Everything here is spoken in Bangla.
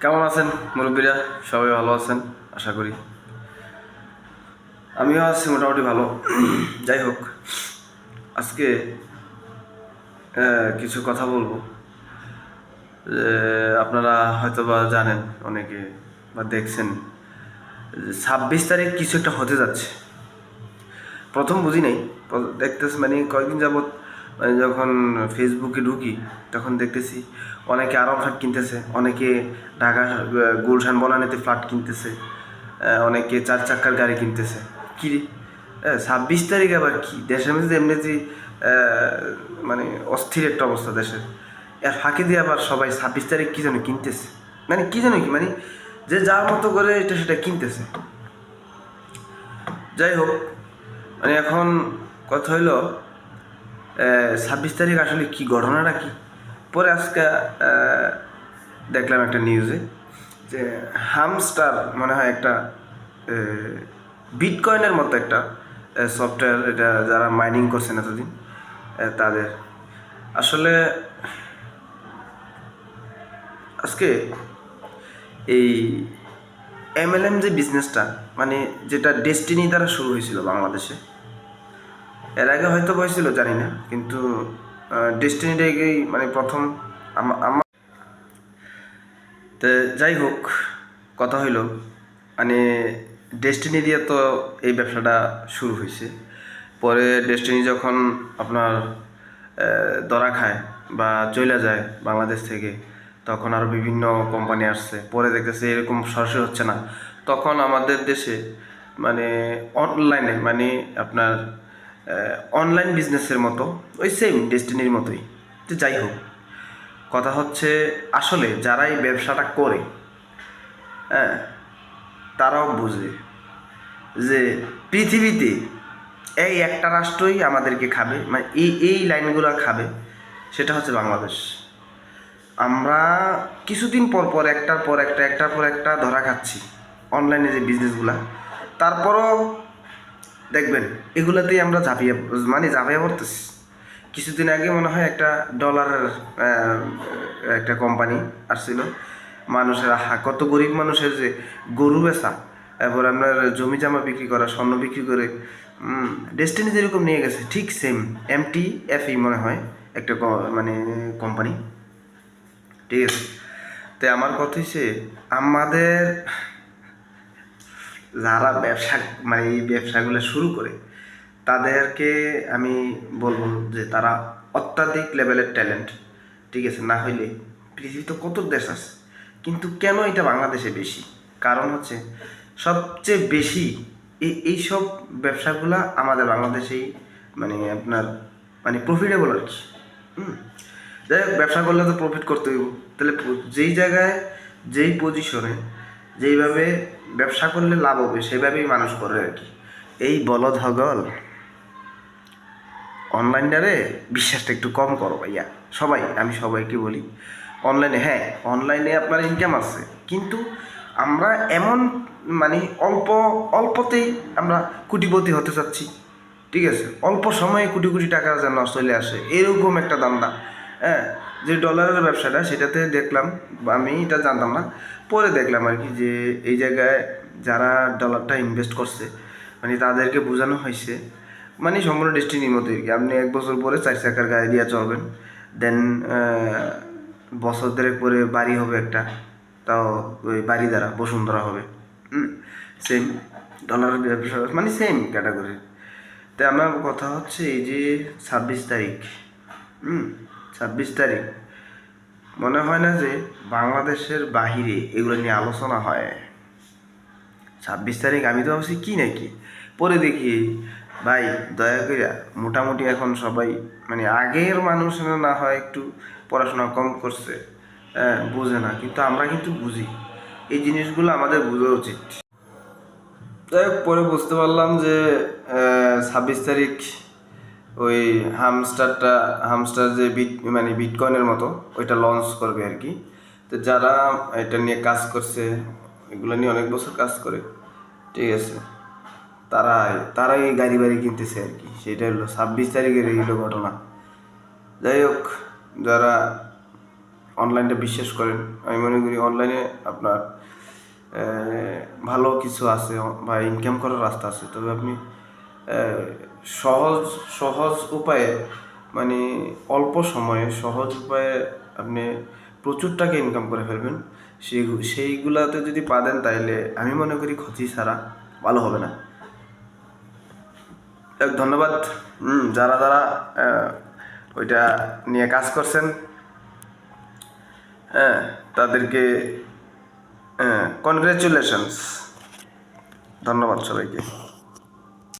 কেমন আছেন মুরব্বীরা? সবাই ভালো আছেন? আশা করি। আমিও আছি মোটামুটি ভালো। যাই হোক, আজকে কিছু কথা বলব। যে, আপনারা হয়তো বা জানেন, অনেকে বা দেখছেন ছাব্বিশ তারিখ কিছু একটা হতে যাচ্ছে। প্রথম বুঝি নাই দেখতেছি মানে কয়েকদিন যাবৎ মানে যখন ফেসবুকে ঢুকি তখন দেখতেছি অনেকে আরও ফ্ল্যাট কিনতেছে অনেকে ঢাকা গুলশান বনানীতে ফ্ল্যাট কিনতেছে অনেকে চার চাক্কার গাড়ি কিনতেছে। কি ছাব্বিশ তারিখ আবার কি? দেশের মধ্যে এমনিতে আহ, মানে অস্থির একটা অবস্থা দেশের। এর ফাঁকি দিয়ে আবার সবাই ছাব্বিশ তারিখ কী যেন কিনতেছে। মানে কী যেন কি? মানে যে যার মতো করে এটা সেটা কিনতেছে। যাই হোক মানে এখন কথা হইল ছাব্বিশ তারিখ আসলে কি ঘটনাটা কি? পরে আজকে দেখলাম একটা নিউজে যে হামস্টার মনে হয় একটা বিটকয়েনের মতো একটা সফটওয়্যার এটা যারা মাইনিং করছেন এতদিন তাদের। আসলে, আজকে এই এমএলএম যে বিজনেসটা মানে যেটা ডেস্টিনি দ্বারা শুরু হয়েছিল বাংলাদেশে এর আগে হয়তো হয়েছিল জানি না কিন্তু ডেস্টিনিটাকেই মানে প্রথম আমার তো যাই হোক, কথা হইল মানে ডেস্টিনি দিয়ে তো এই ব্যবসাটা শুরু হয়েছে পরে ডেস্টিনি যখন আপনার দরা খায় বা চলে যায় বাংলাদেশ থেকে, তখন আরও বিভিন্ন কোম্পানি আসছে। পরে দেখতেছে এরকম সরাসরি হচ্ছে না। তখন আমাদের দেশে মানে অনলাইনে মানে আপনার অনলাইন বিজনেসের মতো, ওই সেম ডেস্টিনির মতোই। তো যাই হোক, কথা হচ্ছে আসলে যারা এই ব্যবসাটা করে হ্যাঁ তারাও বুঝে যে পৃথিবীতে এই একটা রাষ্ট্রই আমাদেরকে খাবে মানে এই এই লাইনগুলো খাবে, সেটা হচ্ছে বাংলাদেশ। আমরা কিছুদিন পর পর, একটার পর একটা, একটার পর একটা ধরা খাচ্ছি অনলাইনে যে বিজনেসগুলা তারপরও দেখবেন, এগুলাতেই আমরা ঝাঁপিয়ে মানে ঝাঁপিয়ে পড়তেছি। কিছুদিন আগে মনে হয় একটা ডলারের একটা কোম্পানি আসছিল। মানুষের, আহা, কত গরিব মানুষের যে গরু বেচা, এরপর আপনার জমি জামা বিক্রি করা, স্বর্ণ বিক্রি করে ডেস্টিনি যেরকম নিয়ে গেছে, ঠিক সেম এমটি এফই মনে হয়, একটা মানে কোম্পানি ঠিক আছে? তো আমার কথা হচ্ছে আমাদের যারা ব্যবসা মানে এই ব্যবসাগুলো শুরু করে, তাদেরকে আমি বলব যে তারা অত্যাধিক লেভেলের ট্যালেন্ট, ঠিক আছে? না হইলে পৃথিবীতে কত দেশ আছে, কিন্তু কেন এটা বাংলাদেশে বেশি? কারণ হচ্ছে সবচেয়ে বেশি এই, এইসব ব্যবসাগুলা আমাদের বাংলাদেশেই মানে আপনার মানে প্রফিটেবল আর কি হুম? যাই হোক, ব্যবসা করলে তো প্রফিট করতে হইব তাহলে যেই জায়গায়, যেই পজিশনে যেইভাবে ব্যবসা করলে লাভ হবে সেভাবেই মানুষ করে আর কি। এই বলদ হগল, অনলাইনটারে বিশ্বাসটা একটু কম করো ভাইয়া। সবাই, আমি সবাইকে বলি, অনলাইনে হ্যাঁ অনলাইনে আপনার ইনকাম আছে, কিন্তু আমরা এমন মানে অল্প, অল্পতেই আমরা কোটিপতি হতে চাচ্ছি, ঠিক আছে? অল্প সময়ে কোটি কোটি টাকা যেন চলে আসে, এরকম একটা দান্দা হ্যাঁ যে ডলারের ব্যবসাটা সেটাতে দেখলাম, আমি এটা জানতাম না। পরে দেখলাম আর কি যে এই জায়গায় যারা ডলারটা ইনভেস্ট করছে মানে তাদেরকে বোঝানো হয়েছে মানে সম্পূর্ণ ডেস্টিনির মতো আর কি। আপনি এক বছর পরে চার চাকার গাড়ি দিয়ে চলবেন দেন বছর দেড়েক পরে বাড়ি হবে একটা, তাও ওই বাড়ি দ্বারা বসুন্ধরা হবে। সেম ডলারের ব্যবসা মানে সেম ক্যাটাগরি তো আমার কথা হচ্ছে এই যে ছাব্বিশ তারিখ, হুম ছাব্বিশ তারিখ। মনে হয় না যে বাংলাদেশের বাহিরে এগুলো নিয়ে আলোচনা হয়। ছাব্বিশ তারিখ আমি তো ভাবছি কি নাকি? পরে দেখি, ভাই, দয়া করে মোটামুটি এখন সবাই মানে আগের মানুষ না হয় একটু পড়াশোনা কম করছে হ্যাঁ বোঝে না। কিন্তু আমরা কিন্তু বুঝি। এই জিনিসগুলো আমাদের বোঝা উচিত। যাই হোক, পরে বুঝতে পারলাম যে ছাব্বিশ তারিখ ওই হামস্টারটা হামস্টার যে বিট মানে বিটকয়েনের মতো, ওইটা লঞ্চ করবে আর কি। তো যারা এটা নিয়ে কাজ করছে, এগুলো নিয়ে অনেক বছর কাজ করে, ঠিক আছে। তারা, তারাই এই গাড়ি বাড়ি কিনতেছে আর কি, সেটা হলো ছাব্বিশ তারিখের এইগুলো ঘটনা। যাই হোক, যারা অনলাইনটা বিশ্বাস করেন, আমি মনে করি অনলাইনে আপনার ভালো কিছু আছে, বা ইনকাম করার রাস্তা আছে। তবে আপনি সহজ সহজ উপায়ে মানে অল্প সময়ে সহজ উপায়ে আপনি প্রচুর টাকা ইনকাম করে ফেলবেন। সেই সেইগুলাতে যদি পা দেন তাইলে আমি মনে করি ক্ষতি ছাড়া ভালো হবে না। ধন্যবাদ। যারা যারা ওইটা নিয়ে কাজ করছেন হ্যাঁ তাদেরকে কনগ্রেচুলেশনস ধন্যবাদ সবাইকে।